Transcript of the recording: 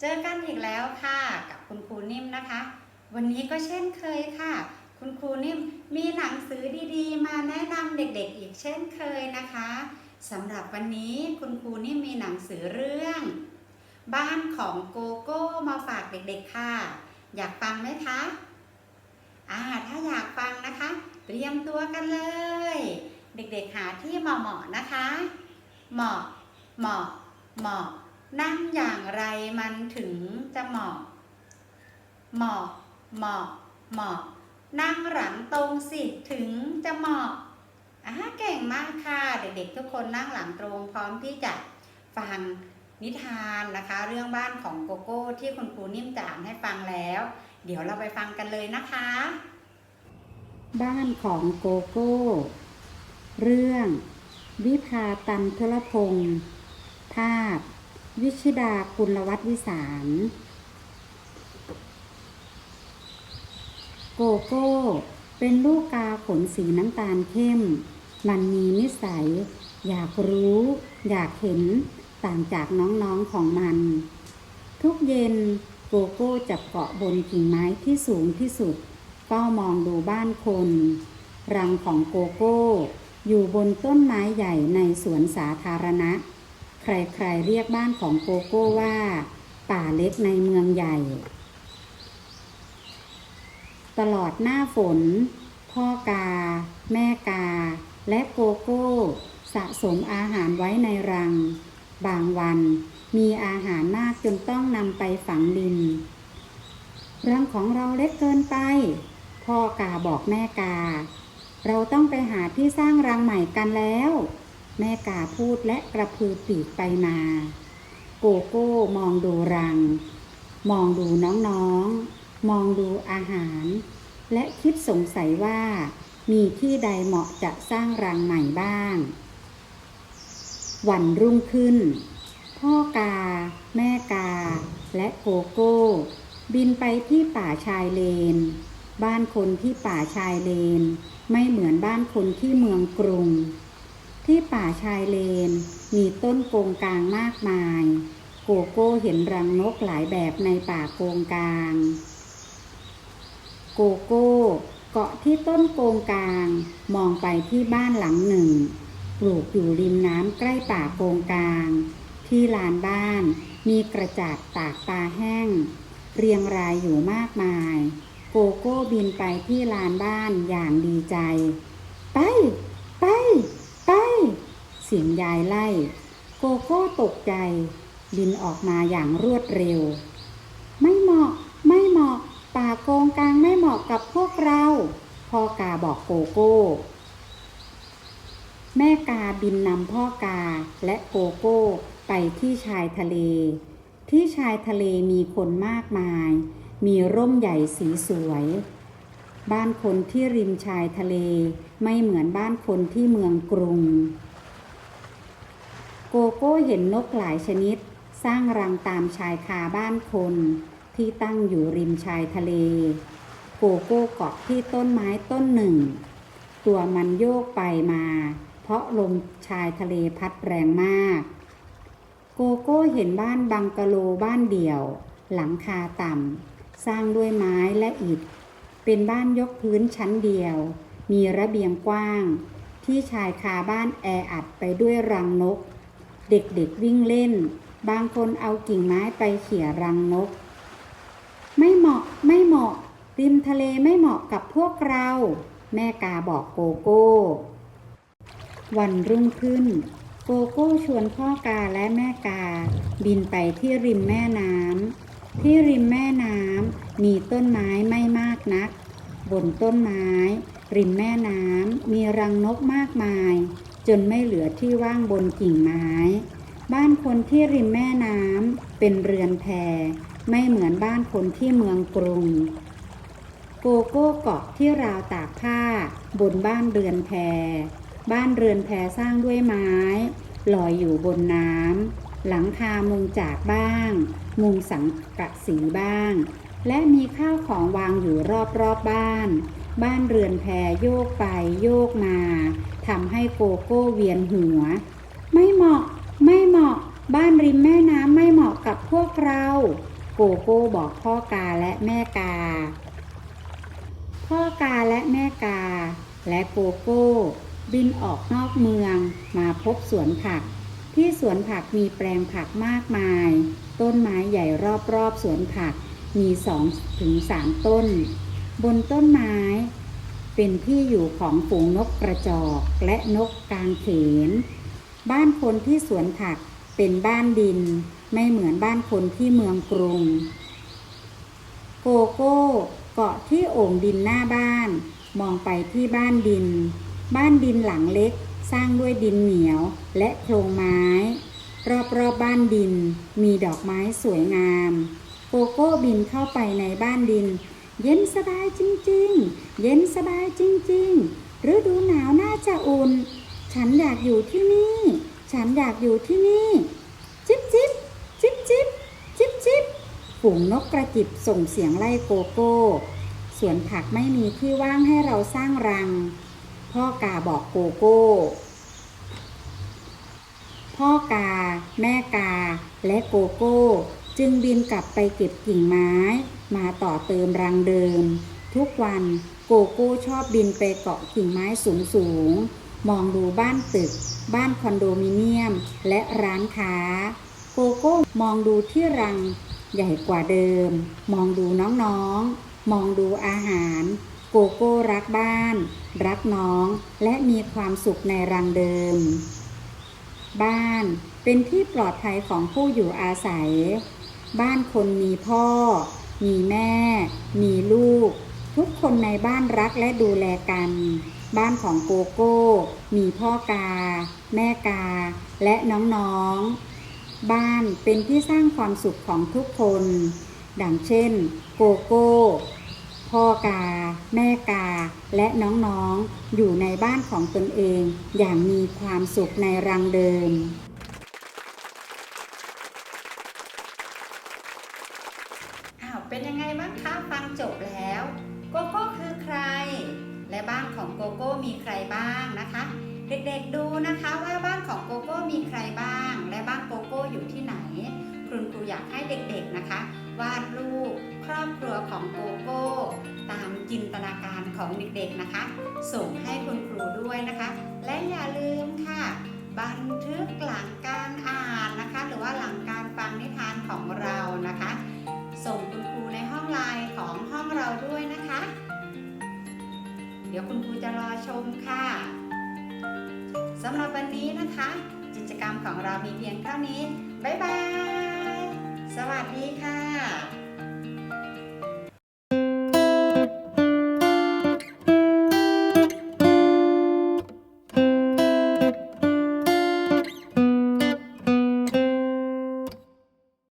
เจอกันอีกแล้วค่ะกับคุณครูนิ่มนะคะ วันนี้ก็เช่นเคยค่ะ คุณครูนิ่มมีหนังสือดีๆ มาแนะนำเด็กๆ อีกเช่นเคยนะคะสำหรับวันนี้คุณครูนิ่มมีหนังสือเรื่อง บ้านของโกโก้มาฝากเด็กๆค่ะ อยากฟังไหมคะอ่าถ้าอยากฟังนะคะ เตรียมตัวกันเลย เด็กๆหาที่เหมาะๆนะคะ เหมาะเหมาะเหมาะ นั่งอย่างไรมันถึงจะเหมาะ เหมาะ เหมาะ เหมาะ นั่งหลังตรงสิถึงจะเหมาะอ่าเก่งมากค่ะ เด็กๆทุกคนนั่งหลังตรงพร้อมที่จะฟังนิทานนะคะ เรื่องบ้านของโกโก้ที่คุณครูนิ่มจานให้ฟังแล้ว เดี๋ยวเราไปฟังกันเลยนะคะ บ้านของโกโก้ เรื่อง วิภาตันทรพงศ์ภาพ วิชิดากุลวัฒวิสาร โกโก้ เป็นลูกกาขนสีน้ำตาลเข้ม มันมีนิสัย อยากรู้ อยากเห็นต่างจากน้องๆของมัน ทุกเย็นโกโก้จะเกาะบนกิ่งไม้ที่สูงที่สุดเฝ้ามองดูบ้านคน รังของโกโก้ อยู่บนต้นไม้ใหญ่ในสวนสาธารณะ ใครๆเรียกบ้านของโกโก้ว่า ป่าเล็กในเมืองใหญ่ ตลอดหน้าฝน พ่อกา แม่กา และโกโก้ สะสมอาหารไว้ในรัง บางวันมีอาหารมากจนต้องนำไปฝังดิน รังของเราเล็กเกินไป พ่อกาบอกแม่กา เราต้องไปหาที่สร้างรังใหม่กันแล้ว แม่กาพูดและกระพือปีกไปมา โกโก้มองดูรัง มองดูน้องๆ มองดูอาหาร และคิดสงสัยว่า มีที่ใดเหมาะจะสร้างรังใหม่บ้าง วันรุ่งขึ้น พ่อกา แม่กา และโกโก้ บินไปที่ป่าชายเลน บ้านคนที่ป่าชายเลน ไม่เหมือนบ้านคนที่เมืองกรุง ที่ป่าชายเลน มีต้นโกงกลางมากมาย โกโก้เห็นรังนกหลายแบบในป่าโกงกลาง โกโก้เกาะที่ต้นโกงกลาง มองไปที่บ้านหลังหนึ่ง ปลูกอยู่ริมน้ำใกล้ป่าโกงกลาง ที่ลานบ้านมีกระจาดตากปลาแห้ง เรียงรายอยู่มากมาย โกโก้บินไปที่ลานบ้านอย่างดีใจ ไป ไปไป เสียงยายไล่ โกโก้ตกใจ บินออกมาอย่างรวดเร็ว ไม่เหมาะ ไม่เหมาะ ป่าโกงกลางไม่เหมาะกับพวกเรา พ่อกาบอกโกโก้ แม่กาบินนำพ่อกาและโกโก้ไปที่ชายทะเล ที่ชายทะเลมีคนมากมาย มีร่มใหญ่สีสวย บ้านคนที่ริมชายทะเลไม่เหมือนบ้านคนที่เมืองกรุง โกโก้เห็นนกหลายชนิด สร้างรังตามชายคาบ้านคนที่ตั้งอยู่ริมชายทะเล โกโก้เกาะที่ต้นไม้ต้นหนึ่ง ตัวมันโยกไปมา เพราะลมชายทะเลพัดแรงมาก โกโก้เห็นบ้านบังกะโลบ้านเดี่ยว หลังคาต่ำ สร้างด้วยไม้และอิฐ เป็นบ้านยกพื้นชั้นเดียว มีระเบียงกว้าง ที่ชายคาบ้านแออัดไปด้วยรังนก เด็กๆวิ่งเล่น บางคนเอากิ่งไม้ไปเขี่ยรังนก ไม่เหมาะไม่เหมาะ ริมทะเลไม่เหมาะกับพวกเรา แม่กาบอกโกโก้ วันรุ่งขึ้น โกโก้ชวนพ่อกาและแม่กา บินไปที่ริมแม่น้ำที่ริมแม่น้ำมีต้นไม้ไม่มากนัก บนต้นไม้ ริมแม่น้ำมีรังนกมากมาย จนไม่เหลือที่ว่างบนกิ่งไม้ บ้านคนที่ริมแม่น้ำเป็นเรือนแพไม่เหมือนบ้านคนที่เมืองกรุง โกโก้เกาะที่ราวตากผ้า บนบ้านเรือนแพ บ้านเรือนแพสร้างด้วยไม้ ลอยอยู่บนน้ำหลังคามุงจากบ้าง มุงสังกะสีบ้าง และมีข้าวของวางอยู่รอบๆบบ้าน บ้านเรือนแพโยกไปโยกมาทำให้โกโก้เวียนหัว ไม่เหมาะ ไม่เหมาะ บ้านริมแม่น้ำไม่เหมาะกับพวกเรา โกโก้บอกพ่อกาและแม่กา พ่อกาและแม่กา และโกโก้ บินออกนอกเมือง มาพบสวนผัก ที่สวนผักมีแปลงผักมากมาย ต้นไม้ใหญ่รอบๆสวนผักมีสองถึงสามต้น บนต้นไม้ เป็นที่อยู่ของฝูงนกกระจอกและนกกางเขน บ้านคนที่สวนผักเป็นบ้านดิน ไม่เหมือนบ้านคนที่เมืองกรุง โกโก้เกาะที่โอ่งดินหน้าบ้าน มองไปที่บ้านดิน บ้านดินหลังเล็กสร้างด้วยดินเหนียวและโครงไม้ รอบๆบบ้านดินมีดอกไม้สวยงาม โกโก้บินเข้าไปในบ้านดิน เย็นสบายจริงๆ เย็นสบายจริงๆ ฤดูหนาวน่าจะอุ่น ฉันอยากอยู่ที่นี่ ฉันอยากอยู่ที่นี่ จิบจิบจิบจิบจิบจิบฝูงนกกระจิบส่งเสียงไล่โกโก้ สวนผักไม่มีที่ว่างให้เราสร้างรัง พ่อกาบอกโกโก้ พ่อกา แม่กา และโกโก้ จึงบินกลับไปเก็บกิ่งไม้ มาต่อเติมรังเดิม ทุกวันโกโก้ชอบบินไปเกาะกิ่งไม้สูงสูงมองดูบ้านตึก บ้านคอนโดมิเนียม และร้านค้า โกโก้มองดูที่รังใหญ่กว่าเดิม มองดูน้องๆ มองดูอาหาร โกโก้รักบ้าน รักน้อง และมีความสุขในรังเดิม บ้านเป็นที่ปลอดภัยของผู้อยู่อาศัย บ้านคนมีพ่อ มีแม่ มีลูก ทุกคนในบ้านรักและดูแลกัน บ้านของโกโก้ มีพ่อกา แม่กา และน้องๆ บ้านเป็นที่สร้างความสุขของทุกคน ดังเช่น โกโก้ พ่อกา แม่กา และน้องๆ อยู่ในบ้านของตนเอง อย่างมีความสุขในรังเดิม โกโก้มีใครบ้างนะคะ เด็กๆดูนะคะว่าบ้านของโกโก้มีใครบ้าง และบ้านโกโก้อยู่ที่ไหน คุณครูอยากให้เด็กๆนะคะ วาดรูปครอบครัวของโกโก้ ตามจินตนาการของเด็กๆนะคะ ส่งให้คุณครูด้วยนะคะ และอย่าลืมค่ะ บันทึกหลังการอ่านนะคะ คุณครูจะรอชมค่ะสำหรับวันนี้นะคะ กิจกรรมของเรามีเพียงเท่านี้ บ๊ายบาย